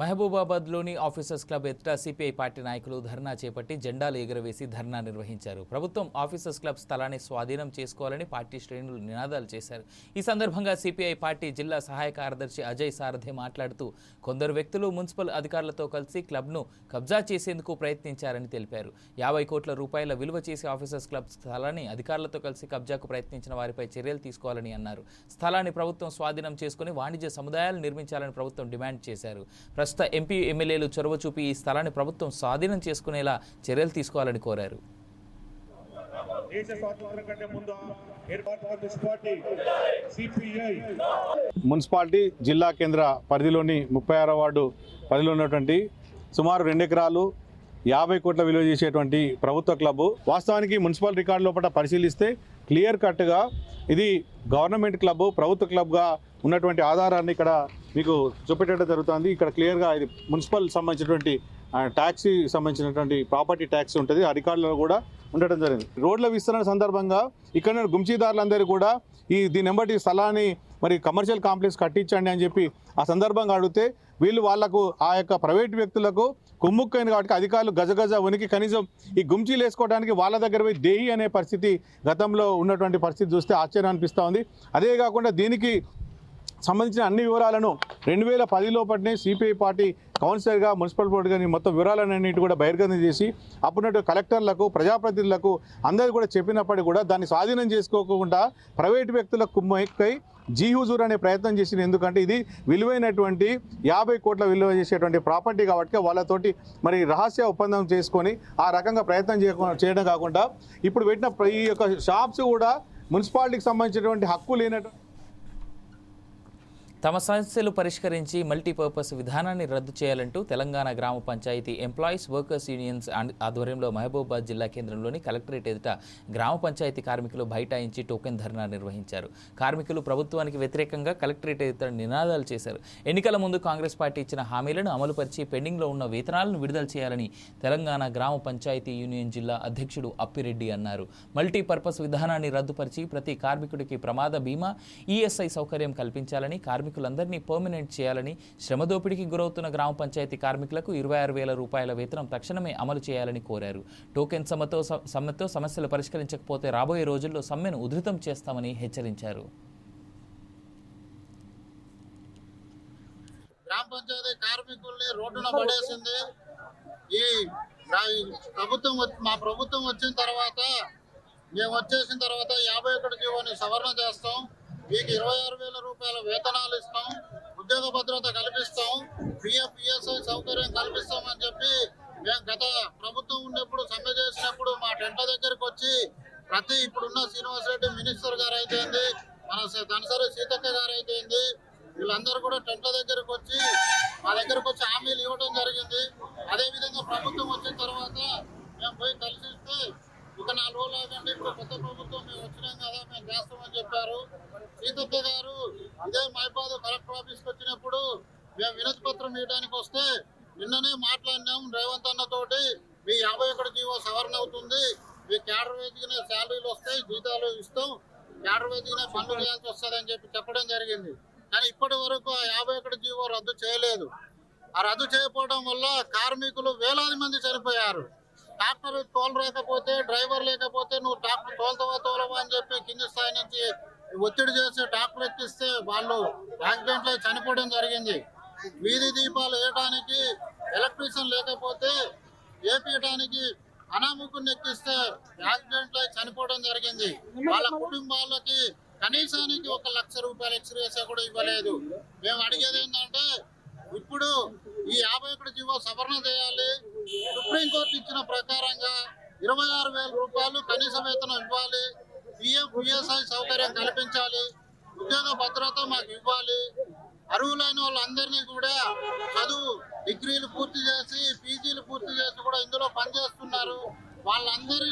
మహబూబాబాద్లోని officers club ఎదుట CPI party నాయకులు ధర్నా చేపట్టి జెండాలు ఎగురవేసి ధర్నా నిర్వహించారు. ప్రభుత్వం ఆఫీసర్స్ క్లబ్ స్థలాన్ని స్వాధీనం చేసుకోవాలని పార్టీ శ్రేణులు నినాదాలు చేశారు. ఈ సందర్భంగా సిపిఐ పార్టీ జిల్లా సహాయ కార్యదర్శి అజయ్ సారథి మాట్లాడుతూ కొందరు వ్యక్తులు మున్సిపల్ అధికారులతో కలిసి క్లబ్ను కబ్జా చేసేందుకు ప్రయత్నించారని తెలిపారు. యాభై కోట్ల రూపాయల విలువ చేసి ఆఫీసర్స్ క్లబ్ స్థలాన్ని అధికారులతో కలిసి కబ్జాకు ప్రయత్నించిన వారిపై చర్యలు తీసుకోవాలని అన్నారు. స్థలాన్ని ప్రభుత్వం స్వాధీనం చేసుకుని వాణిజ్య సముదాయాలు నిర్మించాలని ప్రభుత్వం డిమాండ్ చేశారు. ప్రస్తుత ఎంపీ ఎమ్మెల్యేలు చొరవ చూపి ఈ స్థలాన్ని ప్రభుత్వం స్వాధీనం చేసుకునేలా చర్యలు తీసుకోవాలని కోరారు. మున్సిపాలిటీ జిల్లా కేంద్ర పరిధిలోని ముప్పై ఆరో వార్డు పరిధిలో ఉన్నటువంటి సుమారు రెండు ఎకరాలు యాభై కోట్ల విలువ చేసేటువంటి ప్రభుత్వ క్లబ్బు వాస్తవానికి మున్సిపల్ రికార్డు లోపల పరిశీలిస్తే క్లియర్ కట్గా ఇది గవర్నమెంట్ క్లబ్ ప్రభుత్వ క్లబ్గా ఉన్నటువంటి ఆధారాన్ని ఇక్కడ మీకు చూపెట్టడం జరుగుతుంది. ఇక్కడ క్లియర్గా ఇది మున్సిపల్ సంబంధించినటువంటి ట్యాక్సీ సంబంధించినటువంటి ప్రాపర్టీ ట్యాక్స్ ఉంటుంది. ఆ కూడా ఉండటం జరిగింది. రోడ్ల విస్తరణ సందర్భంగా ఇక్కడ గుంచీదారులందరూ కూడా ఈ దీని ఎంబటి స్థలాన్ని మరి కమర్షియల్ కాంప్లెక్స్ కట్టించండి అని చెప్పి ఆ సందర్భంగా అడిగితే వీళ్ళు వాళ్ళకు ఆ యొక్క ప్రైవేట్ వ్యక్తులకు కుమ్ముక్కైంది కాబట్టి అధికారులు గజగజ ఉనికి కనీసం ఈ గుంచీలు వేసుకోవడానికి వాళ్ళ దగ్గర పోయి దేహి అనే పరిస్థితి గతంలో ఉన్నటువంటి పరిస్థితి చూస్తే ఆశ్చర్యం అనిపిస్తూ ఉంది. అదే కాకుండా దీనికి సంబంధించిన అన్ని వివరాలను రెండు వేల పదిలోపటినే సిపిఐ పార్టీ కౌన్సిలర్గా మున్సిపల్ బోర్డు కానీ మొత్తం వివరాలన్నింటి కూడా బహిర్గతం చేసి అప్పుడున్నట్టు కలెక్టర్లకు ప్రజాప్రతినిధులకు అందరూ కూడా చెప్పినప్పటికీ కూడా దాన్ని స్వాధీనం చేసుకోకుండా ప్రైవేటు వ్యక్తులకు కుమ్మెక్కై జీ హుజూర్ అనే ప్రయత్నం చేసింది. ఎందుకంటే ఇది విలువైనటువంటి యాభై కోట్ల విలువ చేసేటువంటి ప్రాపర్టీ కాబట్టి వాళ్ళతోటి మరి రహస్య ఒప్పందం చేసుకొని ఆ రకంగా ప్రయత్నం చేయకు- చేయడం కాకుండా ఇప్పుడు పెట్టిన ఈ యొక్క షాప్స్ కూడా మున్సిపాలిటీకి సంబంధించినటువంటి హక్కు లేనటువంటి తమ సమస్యలు పరిష్కరించి మల్టీపర్పస్ విధానాన్ని రద్దు చేయాలంటూ తెలంగాణ గ్రామ panchayat employees workers unions and ఆధ్వర్యంలో మహబూబాబాద్ జిల్లా కేంద్రంలోని కలెక్టరేట్ ఎదుట గ్రామ పంచాయతీ కార్మికులు బైఠాయించి టోకెన్ ధర్నా నిర్వహించారు. కార్మికులు ప్రభుత్వానికి వ్యతిరేకంగా కలెక్టరేట్ ఎదుట నినాదాలు చేశారు. ఎన్నికల ముందు కాంగ్రెస్ పార్టీ ఇచ్చిన హామీలను అమలుపరిచి పెండింగ్లో ఉన్న వేతనాలను విడుదల చేయాలని తెలంగాణ గ్రామ పంచాయతీ యూనియన్ జిల్లా అధ్యక్షుడు అప్పిరెడ్డి అన్నారు. మల్టీపర్పస్ విధానాన్ని రద్దుపరిచి ప్రతి కార్మికుడికి ప్రమాద బీమా ఈఎస్ఐ సౌకర్యం కల్పించాలని కార్మికులందరినీ పర్మనెంట్ చేయాలని శ్రమదోపిడికి గురవుతున్న గ్రామ పంచాయతీ కార్మికులకు ఇరవై ఆరు వేల రూపాయల వేతనం తక్షణమే అమలు చేయాలని కోరారు. టోకెన్ సమ్మతో సమ్మెతో సమస్యలు పరిష్కరించకపోతే రాబోయే రోజుల్లో సమ్మెను ఉధృతం చేస్తామని హెచ్చరించారు. గ్రామ పంచాయతీ కార్మికుల్ని రోడ్డున పడేసింది. ఈ ప్రభుత్వం మా ప్రభుత్వం వచ్చిన తర్వాత మేము వచ్చేసిన తర్వాత యాభై ఒకటి జీవోని సవరణ చేస్తాం. మీకు ఇరవై ఆరు వేల రూపాయల వేతనాలు ఇస్తాం ఉద్యోగ భద్రత కల్పిస్తాం పిఎఫ్ సౌకర్యం కల్పిస్తామని చెప్పి మేము గత ప్రభుత్వం ఉన్నప్పుడు సమ్మె చేసినప్పుడు మా టెంట దగ్గరికి వచ్చి ప్రతి ఇప్పుడున్న శ్రీనివాసరెడ్డి మినిస్టర్ గారు అయితేంది మన స- సీతక్క గారు అయితేంది వీళ్ళందరూ కూడా టెంట్ల దగ్గరకు వచ్చి మా దగ్గరకు వచ్చి హామీలు ఇవ్వడం జరిగింది. అదేవిధంగా ప్రభుత్వం వచ్చిన తర్వాత మేము పోయి కలిసిస్తే ఒక నాలుగు రోజులు ఆగండి ఇప్పుడు కొత్త ప్రభుత్వం మేము వచ్చినాం కదా మేము చేస్తామని చెప్పారు. సీతక్క గారు ఇదే మైపాదు కలెక్టర్ ఆఫీస్కి వచ్చినప్పుడు మేము వినతి పత్రం ఇవ్వడానికి వస్తే నిన్ననే మాట్లాడినాం రేవంత్ అన్న తోటి మీ యాభై ఒకటి జీవో సవరణ అవుతుంది మీ క్యాడర్ వేదికనే శాలరీలు వస్తాయి జీతాలు ఇస్తాం క్యాడర్ వేదికనే పనులు చేయాల్సి వస్తుంది అని చెప్పి చెప్పడం జరిగింది. కానీ ఇప్పటి వరకు ఆ యాభై ఒకటి జీవో రద్దు చేయలేదు. ఆ రద్దు చేయకపోవడం వల్ల కార్మికులు వేలాది మంది చనిపోయారు. ట్రాక్టర్ తోలలేకపోతే డ్రైవర్ లేకపోతే నువ్వు ట్రాక్టర్ తోలుతావా తోలవా అని చెప్పి కింది స్థాయి నుంచి ఒత్తిడి చేసి ట్రాక్టర్ ఎక్కిస్తే వాళ్ళు యాక్సిడెంట్లో చనిపోవడం జరిగింది. వీధి దీపాలు వేయడానికి ఎలక్ట్రీషియన్ లేకపోతే ఏపీయడానికి అనామకుని ఎక్కిస్తే యాక్సిడెంట్లో చనిపోవడం జరిగింది. వాళ్ళ కుటుంబాలకి కనీసానికి ఒక లక్ష రూపాయలు ఎక్స్రేస్ కూడా ఇవ్వలేదు. మేము అడిగేది ఏంటంటే ఇప్పుడు ఈ యాభై ఒకటి జీవో సవరణ చేయాలి. సుప్రీంకోర్టు ఇచ్చిన ప్రకారంగా ఇరవై ఆరు వేల రూపాయలు కనీస వేతనం ఇవ్వాలి. పిఎఫ్ పిఎస్ఐ సౌకర్యం కల్పించాలి. ఉద్యోగ భద్రత మాకు ఇవ్వాలి. అర్హులైన వాళ్ళందరినీ కూడా చదువు డిగ్రీలు పూర్తి చేసి పీజీలు పూర్తి చేసి కూడా ఇందులో పనిచేస్తున్నారు. వాళ్ళందరి